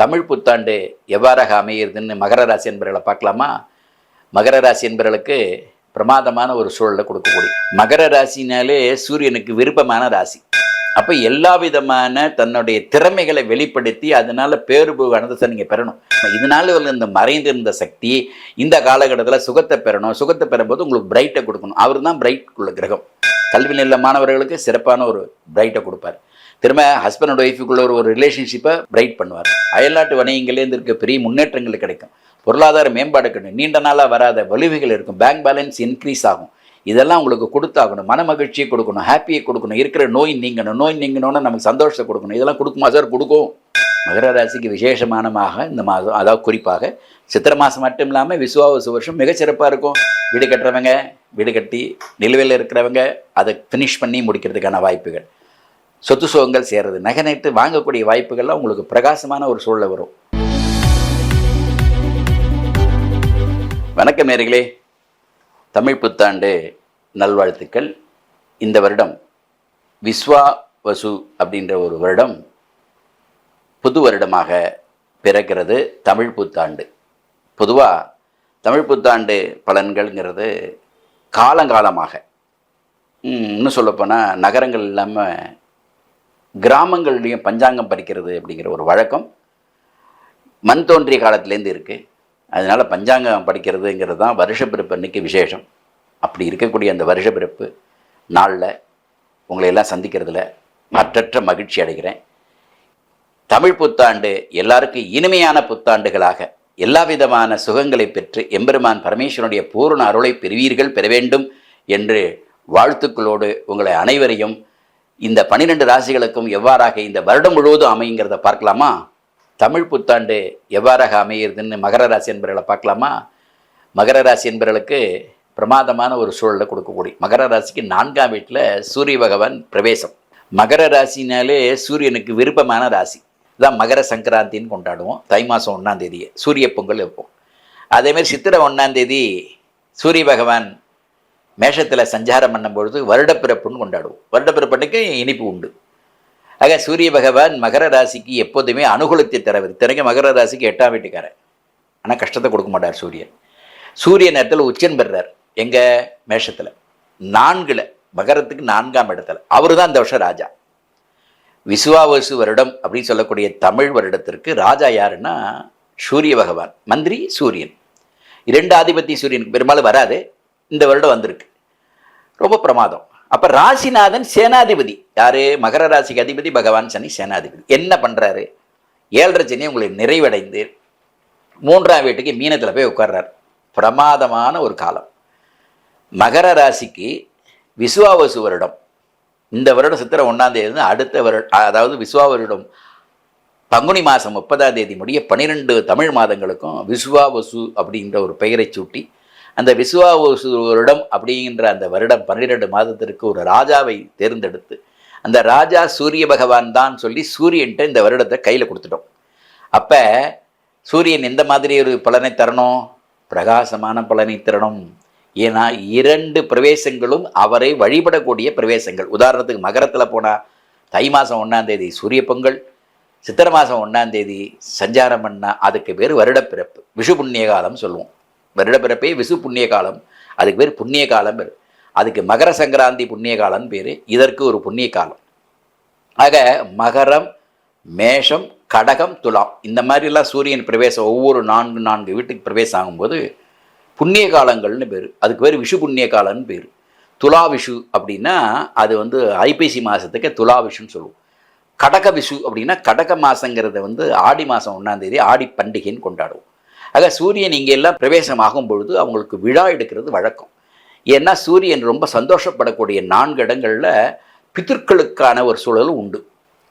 தமிழ் புத்தாண்டு எவ்வாறாக அமையிறதுன்னு மகர ராசி என்பர்களை பார்க்கலாமா? மகர ராசி என்பவர்களுக்கு பிரமாதமான ஒரு சூழலை கொடுக்கக்கூடிய. மகர ராசினாலே சூரியனுக்கு விருப்பமான ராசி. அப்போ எல்லா விதமான தன்னுடைய திறமைகளை வெளிப்படுத்தி அதனால பேருபு அனந்தத்தை நீங்கள் பெறணும். இதனால உள்ள இந்த மறைந்திருந்த சக்தி இந்த காலகட்டத்தில் சுகத்தை பெறணும். சுகத்தை பெறும்போது உங்களுக்கு பிரைட்டை கொடுக்கணும். அவர் தான் பிரைட் உள்ள கிரகம். கல்வி நில மாணவர்களுக்கு சிறப்பான ஒரு பிரைட்டை கொடுப்பார். திரும்ப ஹஸ்பண்ட் அண்ட் ஒய்ஃபுக்குள்ள ஒரு ரிலேஷன்ஷிப்பை பிரைட் பண்ணுவார். அயல்நாட்டு வணிகங்கள்லேருந்து இருக்க பெரிய முன்னேற்றங்கள் கிடைக்கும். பொருளாதார மேம்பாடு கிடைக்கும். நீண்ட நாளாக வராத வலிவுகள் இருக்கும். பேங்க் பேலன்ஸ் இன்க்ரீஸ் ஆகும். இதெல்லாம் உங்களுக்கு கொடுத்தாகணும். மன மகிழ்ச்சியை கொடுக்கணும். ஹாப்பியை கொடுக்கணும். இருக்கிற நோய் நீங்கணும். நோய் நீங்கணும்னு நமக்கு சந்தோஷத்தை கொடுக்கணும். இதெல்லாம் கொடுக்குமா சார்? கொடுக்கும். மகர ராசிக்கு விசேஷமானமாக இந்த மாதம் அதாவது குறிப்பாக சித்திரை மாதம் மட்டும் இல்லாமல் விசுவாவசு வருஷம் மிகச்சிறப்பாக இருக்கும். வீடு கட்டுறவங்க வீடு கட்டி நிலுவையில் இருக்கிறவங்க அதை ஃபினிஷ் பண்ணி முடிக்கிறதுக்கான வாய்ப்புகள். சொத்து சுகங்கள் சேருது நகை நட்டு வாங்கக்கூடிய வாய்ப்புகள்லாம் உங்களுக்கு பிரகாசமான ஒரு சூழலை வரும். வணக்கம் நேர்களே. தமிழ் புத்தாண்டு நல்வாழ்த்துக்கள். இந்த வருடம் விஸ்வா வசு அப்படின்ற ஒரு வருடம் புது வருடமாக பிறக்கிறது தமிழ் புத்தாண்டு. பொதுவாக தமிழ் புத்தாண்டு பலன்கள்ங்கிறது காலங்காலமாக. இன்னும் சொல்லப்போனால் நகரங்கள் இல்லாமல் கிராமங்கள்லேயும் பஞ்சாங்கம் படிக்கிறது அப்படிங்கிற ஒரு வழக்கம் மண் தோன்றிய காலத்துலேருந்து இருக்குது அதனால் பஞ்சாங்கம் படிக்கிறதுங்கிறது தான் வருஷப்பிறப்பு அன்றைக்கி விசேஷம். அப்படி இருக்கக்கூடிய அந்த வருஷப்பிறப்பு நாளில் உங்களை எல்லாம் சந்திக்கிறதுல மற்றற்ற மகிழ்ச்சி அடைகிறேன். தமிழ் புத்தாண்டு எல்லாருக்கும் இனிமையான புத்தாண்டுகளாக எல்லா விதமான சுகங்களை பெற்று எம்பெருமான் பரமேஸ்வரனுடைய பூரண அருளை பெறுவீர்கள் பெற வேண்டும் என்று வாழ்த்துக்களோடு உங்களை அனைவரையும் இந்த பன்னிரெண்டு ராசிகளுக்கும் எவ்வாறாக இந்த வருடம் முழுவதும் அமைங்கிறத பார்க்கலாமா? தமிழ் புத்தாண்டு எவ்வாறாக அமையிறதுன்னு மகர ராசி என்பவர்களை பார்க்கலாமா? மகர ராசி என்பவர்களுக்கு பிரமாதமான ஒரு சூழலை கொடுக்கக்கூடிய மகர ராசிக்கு நான்காம் வீட்டில் சூரிய பகவான் பிரவேசம். மகர ராசினாலே சூரியனுக்கு விருப்பமான ராசி. தான் மகர சங்கராந்தின்னு கொண்டாடுவோம். தை மாதம் ஒன்றாம் தேதியை சூரிய பொங்கல் வைப்போம். அதேமாதிரி சித்திரை ஒன்றாம் தேதி சூரிய பகவான் மேஷத்தில் சஞ்சாரம் பண்ணும்பொழுது வருடப்பிறப்புன்னு கொண்டாடுவோம். வருடப்பிறப்பு அன்னைக்கு இனிப்பு உண்டு. ஆக சூரிய பகவான் மகர ராசிக்கு எப்போதுமே அனுகூலத்தை தரவர். திறங்க மகர ராசிக்கு எட்டாம் வீட்டுக்காரர். ஆனால் கஷ்டத்தை கொடுக்க மாட்டார் சூரியன். சூரிய நேரத்தில் உச்சன் பெறார் எங்கள் மேஷத்தில். நான்கில். மகரத்துக்கு நான்காம் இடத்துல. அவர் தான் இந்த வருஷம் ராஜா. விசுவாவசு வருடம் அப்படின்னு சொல்லக்கூடிய தமிழ் வருடத்திற்கு ராஜா யாருன்னா சூரிய பகவான். மந்திரி சூரியன். இரண்டு ஆதிபத்திய சூரியனுக்கு பெரும்பாலும் வராது. இந்த வருடம் வந்திருக்கு. ரொம்ப பிரமாதம். அப்ப ராசிநாதன் சேனாதிபதி. யாரு? மகர ராசிக்கு அதிபதி பகவான் சனி சேனாதிபதி. என்ன பண்றாரு? ஏழரை சனி உங்களை நிறைவடைந்து மூன்றாம் வீட்டுக்கு மீனத்தில் போய் உட்கார்றார். பிரமாதமான ஒரு காலம். மகர ராசிக்கு விசுவாவசு வருடம். இந்த வருடம் சித்திரை ஒன்றாம் தேதி அடுத்த வருடம் அதாவது விசுவா வருடம் பங்குனி மாதம் முப்பதாம் தேதி முடிய பன்னிரெண்டு தமிழ் மாதங்களுக்கும் விசுவாவசு அப்படின்ற ஒரு பெயரை சூட்டி அந்த விசுவாவசு வருடம் அப்படிங்கிற அந்த வருடம் பன்னிரெண்டு மாதத்திற்கு ஒரு ராஜாவை தேர்ந்தெடுத்து அந்த ராஜா சூரிய பகவான் தான் சொல்லி சூரியன்ட்ட இந்த வருடத்தை கையில் கொடுத்துட்டோம். அப்போ சூரியன் எந்த மாதிரி ஒரு பலனை தரணும்? பிரகாசமான பலனை தரணும். ஏன்னா இரண்டு பிரவேசங்களும் அவரை வழிபடக்கூடிய பிரவேசங்கள். உதாரணத்துக்கு மகரத்தில் போனால் தை மாதம் ஒன்றாம் தேதி சூரிய பொங்கல் சித்திரை மாதம் ஒன்றாம் தேதி சஞ்சாரம் பண்ணால் அதுக்கு பேர் வருடப்பிறப்பு. விஷு புண்ணிய காலம் சொல்லுவோம். வருடப்பிறப்பே விசு புண்ணிய காலம் அதுக்கு பேர் புண்ணிய காலம் பேர். அதுக்கு மகர சங்கராந்தி புண்ணிய காலம்னு பேர். இதற்கு ஒரு புண்ணிய காலம் ஆக மகரம் மேஷம் கடகம் துலாம் இந்த மாதிரிலாம் சூரியன் பிரவேசம் ஒவ்வொரு நான்கு நான்கு வீட்டுக்கு பிரவேசம் ஆகும்போது புண்ணிய காலங்கள்னு பேர். அதுக்கு பேர் விஷு புண்ணிய காலம்னு பேர். துலா விஷு அப்படின்னா அது வந்து ஐப்பசி மாதத்துக்கு துலா விஷுன்னு சொல்லுவோம். கடக விஷு அப்படின்னா கடக மாதங்கிறத வந்து ஆடி மாதம் ஒன்றாந்தேதி ஆடி பண்டிகைன்னு கொண்டாடுவோம். ஆக சூரியன் இங்கே எல்லாம் பிரவேசம் ஆகும் பொழுது அவங்களுக்கு விழா எடுக்கிறது வழக்கம். ஏன்னா சூரியன் ரொம்ப சந்தோஷப்படக்கூடிய நான்கு இடங்களில் பித்திருக்களுக்கான ஒரு சூழலும் உண்டு.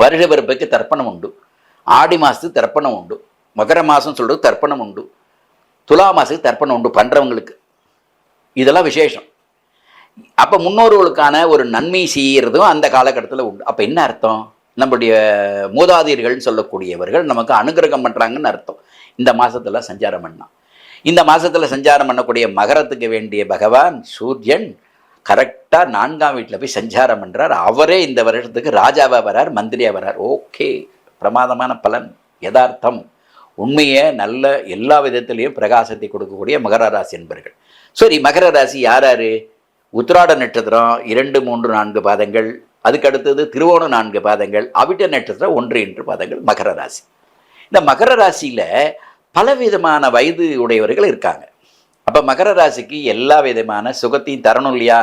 வருட பிறப்புக்கு தர்ப்பணம் உண்டு. ஆடி மாதத்துக்கு தர்ப்பணம் உண்டு. மகர மாதம் சொல்கிறது தர்ப்பணம் உண்டு. துலா மாதத்துக்கு தர்ப்பணம் உண்டு பண்ணுறவங்களுக்கு இதெல்லாம் விசேஷம். அப்போ முன்னோர்களுக்கான ஒரு நன்மை செய்கிறதும் அந்த காலகட்டத்தில் உண்டு. அப்போ என்ன அர்த்தம்? நம்முடைய மூதாதையர்கள்னு சொல்லக்கூடியவர்கள் நமக்கு அனுகிரகம் பண்ணுறாங்கன்னு அர்த்தம். இந்த மாதத்தில் சஞ்சாரம் பண்ணான் இந்த மாதத்தில் சஞ்சாரம் பண்ணக்கூடிய மகரத்துக்கு வேண்டிய பகவான் சூரியன் கரெக்டாக நான்காம் வீட்டில் போய் சஞ்சாரம் பண்ணுறார் அவரே இந்த வருஷத்துக்கு ராஜாவாக வரார் மந்திரியாக வரார். ஓகே பிரமாதமான பலன் யதார்த்தம். உண்மையை நல்ல எல்லா விதத்திலையும் பிரகாசத்தை கொடுக்கக்கூடிய மகர ராசி என்பர்கள். சரி மகர ராசி யார் யார்? உத்திராட நட்சத்திரம் இரண்டு மூன்று நான்கு பாதங்கள். அதுக்கு அடுத்தது திருவோணம் நான்கு பாதங்கள். அவிட்ட நட்சத்திரம் ஒன்று என்று பாதங்கள் மகர ராசி. இந்த மகர ராசியில் பலவிதமான வயது உடையவர்கள் இருக்காங்க. அப்போ மகர ராசிக்கு எல்லா விதமான சுகத்தையும் தரணும் இல்லையா?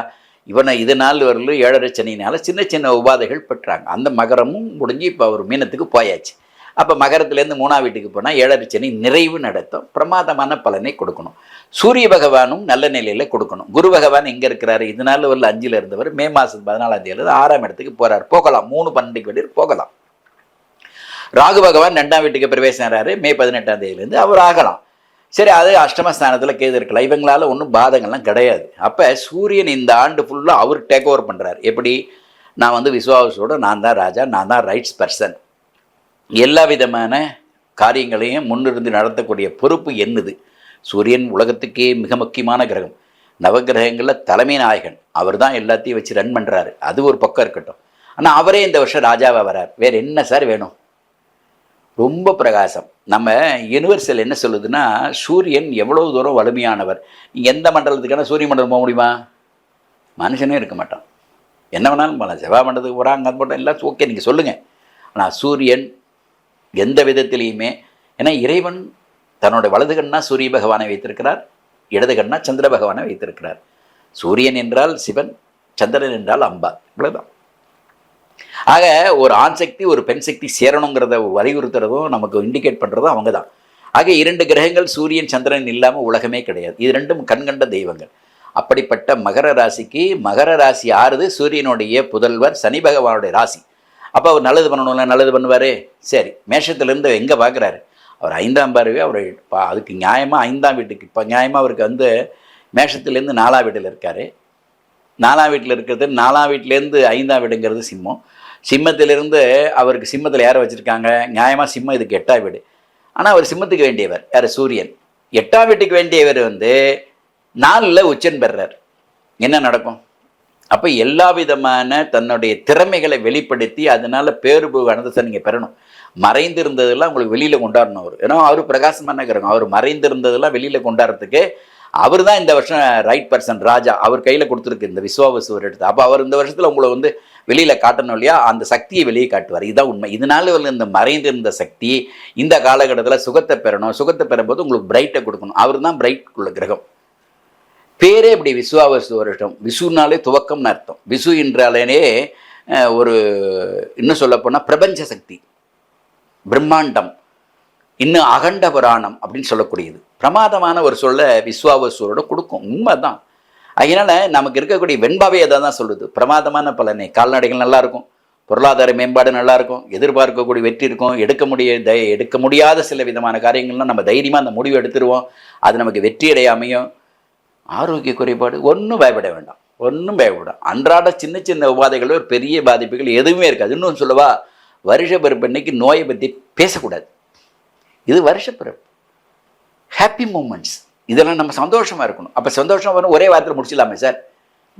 இவனை இது நாள் வரலும் ஏழரை சனினால சின்ன சின்ன உபாதைகள் பெற்றாங்க. அந்த மகரமும் முடிஞ்சு இப்போ அவர் மீனத்துக்கு போயாச்சு. அப்போ மகரத்துலேருந்து மூணா வீட்டுக்கு போனால் ஏழரை சனி நிறைவு நடத்தும் பிரமாதமான பலனை கொடுக்கணும். சூரிய பகவானும் நல்ல நிலையில் கொடுக்கணும். குரு பகவான் எங்கே இருக்கிறாரு? இது நாள் வரல அஞ்சில் இருந்தவர் மே மாதம் பதினாலாம் தேதி ஆறாம் இடத்துக்கு போகிறார் போகலாம். மூணு பன்னெண்டுக்கு வெளியே போகலாம். ராகு பகவான் ரெண்டாம் வீட்டுக்கு பிரவேசினாரு மே பதினெட்டாம் தேதியிலேருந்து அவர் ஆகலாம். சரி அது அஷ்டமஸ்தானத்தில் கேது இருக்கலாம். இவங்களால ஒன்றும் பாதங்கள்லாம் கிடையாது. அப்போ சூரியன் இந்த ஆண்டு ஃபுல்லாக அவர் டேக் ஓவர் பண்ணுறாரு எப்படி? நான் வந்து விஸ்வாசோட நான் தான் ராஜா நான் தான் ரைட்ஸ் பர்சன் எல்லா விதமான காரியங்களையும் முன்னிருந்து நடத்தக்கூடிய பொறுப்பு என்னது? சூரியன் உலகத்துக்கே மிக முக்கியமான கிரகம். நவகிரகங்களில் தலைமை நாயகன். அவர் தான் எல்லாத்தையும் வச்சு ரன் பண்ணுறாரு அது ஒரு பக்கம் இருக்கட்டும். ஆனால் அவரே இந்த வருஷம் ராஜாவாக வரார் வேறு என்ன சார் வேணும்? ரொம்ப பிரகாசம். நம்ம யூனிவர்சல் என்ன சொல்லுதுன்னா சூரியன் எவ்வளோ தூரம் வலிமையானவர்? நீங்கள் எந்த மண்டலத்துக்கான சூரிய மண்டலம் போக முடியுமா? மனுஷனே இருக்க மாட்டான். என்ன வேணாலும் போகலாம் செவ்வாய் மண்டலத்துக்கு போகிறாங்க அது மட்டும் எல்லாம் ஓகே நீங்கள் சொல்லுங்கள் ஆனால் சூரியன் எந்த விதத்திலையுமே ஏன்னா இறைவன் தன்னோட வலது கண்ணா சூரிய பகவானை வைத்திருக்கிறார் இடது கண்ணா சந்திர பகவானை வைத்திருக்கிறார். சூரியன் என்றால் சிவன் சந்திரன் என்றால் அம்பா. இவ்வளோதான் ஆக ஒரு ஆண் சக்தி ஒரு பெண் சக்தி சேரணுங்கிறத வலியுறுத்துறதும் நமக்கு இண்டிகேட் பண்ணுறதும் அவங்க தான் ஆக இரண்டு கிரகங்கள் சூரியன் சந்திரன் இல்லாமல் உலகமே கிடையாது. இது ரெண்டும் கண்கண்ட தெய்வங்கள். அப்படிப்பட்ட மகர ராசிக்கு மகர ராசி ஆறுது சூரியனுடைய புதல்வர் சனி பகவானுடைய ராசி. அப்போ அவர் நல்லது பண்ணணும்ல நல்லது பண்ணுவார்? சரி மேஷத்துலேருந்து எங்கே பார்க்குறாரு அவர் ஐந்தாம் பார்வை அவர் அதுக்கு நியாயமாக ஐந்தாம் வீட்டுக்கு இப்போ நியாயமாக அவருக்கு வந்து மேஷத்துலேருந்து நாலாம் வீட்டில் இருக்கார். நாலாம் வீட்டில் இருக்கிறது நாலாம் வீட்டிலேருந்து ஐந்தாம் வீடுங்கிறது சிம்மம். சிம்மத்திலிருந்து அவருக்கு சிம்மத்தில் யாரை வச்சுருக்காங்க? நியாயமாக சிம்மம் இதுக்கு எட்டாம் வீடு. ஆனால் அவர் சிம்மத்துக்கு வேண்டியவர் யார்? சூரியன். எட்டாம் வீட்டுக்கு வேண்டியவர் வந்து நாலில் உச்சன் பெறுறார் என்ன நடக்கும்? அப்போ எல்லா விதமான தன்னுடைய திறமைகளை வெளிப்படுத்தி அதனால் பேருபு அனந்தத்தை நீங்கள் பெறணும். மறைந்திருந்ததெல்லாம் உங்களுக்கு வெளியில் கொண்டாடணும் அவர். ஏன்னா அவர் பிரகாசமான கிரகம்? அவர் மறைந்திருந்ததெல்லாம் வெளியில் கொண்டாடுறதுக்கு அவர் தான் இந்த வருஷம் ரைட் பர்சன் ராஜா. அவர் கையில் கொடுத்துருக்கு இந்த விஸ்வாபசுவர் எடுத்து. அப்போ அவர் இந்த வருஷத்தில் உங்களை வந்து வெளியில் காட்டணும் இல்லையா? அந்த சக்தியை வெளியே காட்டுவார். இதுதான் உண்மை. இதனால வந்து இந்த மறைந்திருந்த சக்தி இந்த காலகட்டத்தில் சுகத்தை பெறணும். சுகத்தை பெறும்போது உங்களுக்கு பிரைட்டை கொடுக்கணும். அவர் தான் பிரைட் உள்ள கிரகம். பேரே இப்படி விசுவாவசு வருஷம். விசுனாலே துவக்கம்னு அர்த்தம். விசு என்றாலேனே ஒரு இன்னும் சொல்லப்போனால் பிரபஞ்ச சக்தி. பிரம்மாண்டம். இன்னும் அகண்ட புராணம் அப்படின்னு சொல்லக்கூடியது. பிரமாதமான ஒரு சொல்ல விஸ்வாவசூரோட கொடுக்கும். உண்மைதான். அதனால நமக்கு இருக்கக்கூடிய வெண்பாவே அதை தான் சொல்லுது பிரமாதமான பலனை. கால்நடைகள் நல்லா இருக்கும் பொருளாதார மேம்பாடு நல்லா இருக்கும் எதிர்பார்க்கக்கூடிய வெற்றி இருக்கும். எடுக்க முடிய தை எடுக்க முடியாத சில விதமான காரியங்கள்லாம் நம்ம தைரியமாக அந்த முடிவு எடுத்துருவோம். அது நமக்கு வெற்றி அடையாமையும் ஆரோக்கிய குறைபாடு ஒன்றும் பயப்பட வேண்டாம். ஒன்றும் பயப்படும் அன்றாட சின்ன சின்ன உபாதைகள் ஒரு பெரிய பாதிப்புகள் எதுவுமே இருக்காது. இன்னும் சொல்லவா வருஷ பிறப்பு அன்னைக்கு நோயை பற்றி பேசக்கூடாது. இது வருஷ பிறப்பு ஹாப்பி மூமெண்ட்ஸ் இதெல்லாம் நம்ம சந்தோஷமாக இருக்கணும். அப்போ சந்தோஷம் வரணும் ஒரே வாரத்தில் முடிச்சிடலாமே சார்.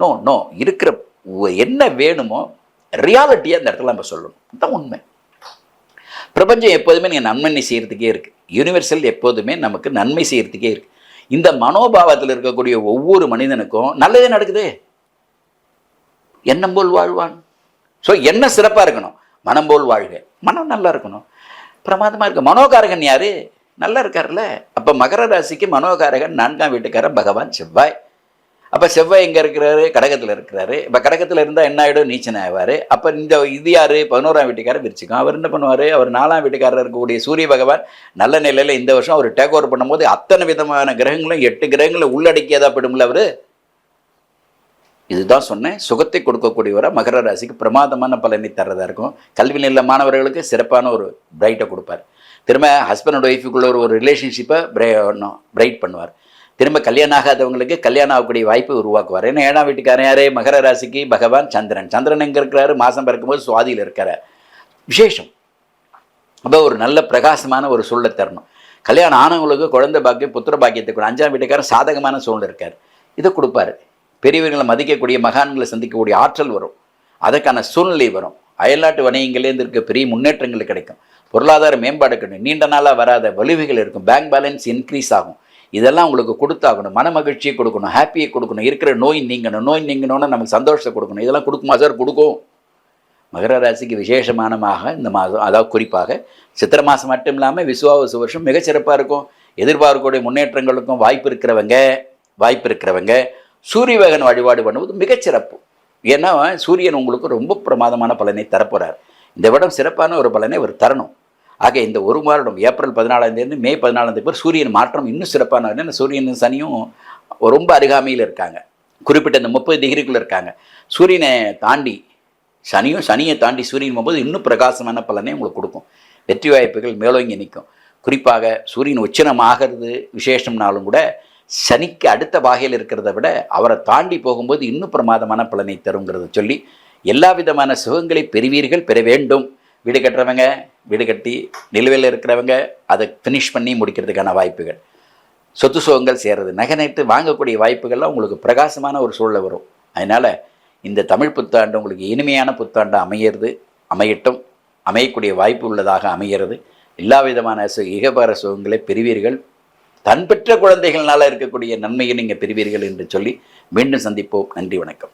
நோ நோ இருக்கிற என்ன வேணுமோ ரியாலிட்டியாக அந்த இடத்துல நம்ம சொல்லணும். அதுதான் உண்மை. பிரபஞ்சம் எப்போதுமே நீங்கள் நன்மை செய்கிறதுக்கே இருக்குது யூனிவர்சல் எப்போதுமே நமக்கு நன்மை செய்கிறதுக்கே இருக்குது இந்த மனோபாவத்தில் இருக்கக்கூடிய ஒவ்வொரு மனிதனுக்கும் நல்லதே நடக்குதே. எண்ணம் போல் வாழ்வான். ஸோ என்ன சிறப்பாக இருக்கணும்? மனம் போல் வாழ்க. மனம் நல்லா இருக்கணும். பிரமாதமாக இருக்கு. மனோகாரகன் யார்? நல்லா இருக்கார்ல அப்போ மகர ராசிக்கு மனோகாரகன் நான்காம் வீட்டுக்காரன் பகவான் செவ்வாய். அப்போ செவ்வாய் எங்கே இருக்கிறாரு? கடகத்தில் இருக்கிறாரு. இப்போ கடகத்தில் இருந்தால் என்ன ஆகிடும் நீச்சன் ஆவார். அப்போ இந்த இது யார்? பதினோராம் வீட்டுக்காரர் விரிச்சுக்கும் அவர் என்ன பண்ணுவார்? அவர் நாலாம் வீட்டுக்காரர் இருக்கக்கூடிய சூரிய பகவான் நல்ல நிலையில் இந்த வருஷம் அவர் டேக் ஓவர் பண்ணும்போது அத்தனை விதமான கிரகங்களும் எட்டு கிரகங்களை உள்ளடக்கியதா போயிடும்ல அவர்? இதுதான் சொன்னேன். சுகத்தை கொடுக்கக்கூடியவரை மகர ராசிக்கு பிரமாதமான பலனை தர்றதா இருக்கும். கல்வி நில மாணவர்களுக்கு சிறப்பான ஒரு பிரைட்டை கொடுப்பார். திரும்ப ஹஸ்பண்ட் அண்ட் ஒய்ஃபுக்குள்ள ஒரு ஒரு ரிலேஷன்ஷிப்பை பிரைட் பண்ணுவார். திரும்ப கல்யாணம் ஆகாதவங்களுக்கு கல்யாணம் ஆகக்கூடிய வாய்ப்பை உருவாக்குவார். ஏன்னா ஏழாம் வீட்டுக்காரன் யாரே மகர ராசிக்கு பகவான் சந்திரன். சந்திரன் எங்கே இருக்கிறாரு? மாதம் பிறக்கும்போது சுவாதியில் இருக்கிற விசேஷம். அப்போ ஒரு நல்ல பிரகாசமான ஒரு சூழலை தரணும். கல்யாணம் ஆனவங்களுக்கு குழந்தை பாக்கியம் புத்திர பாக்கியத்தை கூட அஞ்சாம் வீட்டுக்காரன் சாதகமான சூழ்நிலை இருக்கார். இதை கொடுப்பாரு. பெரியவர்களை மதிக்கக்கூடிய மகான்களை சந்திக்கக்கூடிய ஆற்றல் வரும். அதற்கான சூழ்நிலை வரும். அயல்நாட்டு வணிகங்கள்லேருந்து இருக்க பெரிய முன்னேற்றங்கள் கிடைக்கும். பொருளாதார மேம்பாடு கிடைக்கும் நீண்ட நாளாக வராத வலுவைகள் இருக்கும். பேங்க் பேலன்ஸ் இன்க்ரீஸ் ஆகும். இதெல்லாம் உங்களுக்கு கொடுத்தாகணும். மன மகிழ்ச்சியை கொடுக்கணும். ஹாப்பியை கொடுக்கணும். இருக்கிற நோய் நீங்கணும். நோய் நீங்கணும்னு நமக்கு சந்தோஷத்தை கொடுக்கணும். இதெல்லாம் கொடுக்குமா சார்? கொடுக்கும். மகர ராசிக்கு விசேஷமானமாக இந்த மாதம் அதாவது குறிப்பாக சித்திரை மாதம் மட்டும் இல்லாமல் விசுவாவசு வருஷம் மிகச்சிறப்பாக இருக்கும். எதிர்பார்க்கக்கூடிய முன்னேற்றங்களுக்கும் வாய்ப்பு இருக்கிறவங்க வாய்ப்பு இருக்கிறவங்க சூரியவேகன் வழிபாடு பண்ணுவது மிகச்சிறப்பு ஏன்னா சூரியன் உங்களுக்கு ரொம்ப பிரமாதமான பலனை தரப்போகிறார் இந்த விடம் சிறப்பான ஒரு பலனை அவர் தரணும். ஆக இந்த ஒரு வருடம் ஏப்ரல் பதினாலாம் தேதி மே பதினாலாம் தேதி சூரியன் மாற்றம் இன்னும் சிறப்பான சூரியனும் சனியும் ரொம்ப அருகாமையில் இருக்காங்க. குறிப்பிட்ட இந்த முப்பது டிகிரிக்குள்ளே இருக்காங்க. சூரியனை தாண்டி சனியும் சனியை தாண்டி சூரியன் போகும்போது இன்னும் பிரகாசமான பலனை உங்களுக்கு கொடுக்கும். வெற்றி வாய்ப்புகள் மேலோங்கி நிற்கும். குறிப்பாக சூரியன் உச்சனம் ஆகிறது விசேஷம்னாலும் கூட சனிக்கு அடுத்த வகையில் இருக்கிறத விட அவரை தாண்டி போகும்போது இன்னும் பிரமாதமான பலனை தருங்கிறத சொல்லி எல்லா விதமான சுகங்களை பெறுவீர்கள் பெற வேண்டும். வீடு கட்டுறவங்க வீடு கட்டி நிலுவையில் இருக்கிறவங்க அதை ஃபினிஷ் பண்ணி முடிக்கிறதுக்கான வாய்ப்புகள். சொத்து சுகங்கள் சேர்றது. நகை நைட்டு வாங்கக்கூடிய வாய்ப்புகள்லாம் உங்களுக்கு பிரகாசமான ஒரு சூழலை வரும். அதனால் இந்த தமிழ் புத்தாண்டு உங்களுக்கு இனிமையான புத்தாண்டு அமையிறது அமையட்டும். அமையக்கூடிய வாய்ப்பு உள்ளதாக அமைகிறது எல்லா விதமான சு இகபார சுகங்களை பெறுவீர்கள். தன் பெற்ற குழந்தைகள்னால இருக்கக்கூடிய நன்மையை நீங்கள் பெறுவீர்கள் என்று சொல்லி மீண்டும் சந்திப்போம். நன்றி வணக்கம்.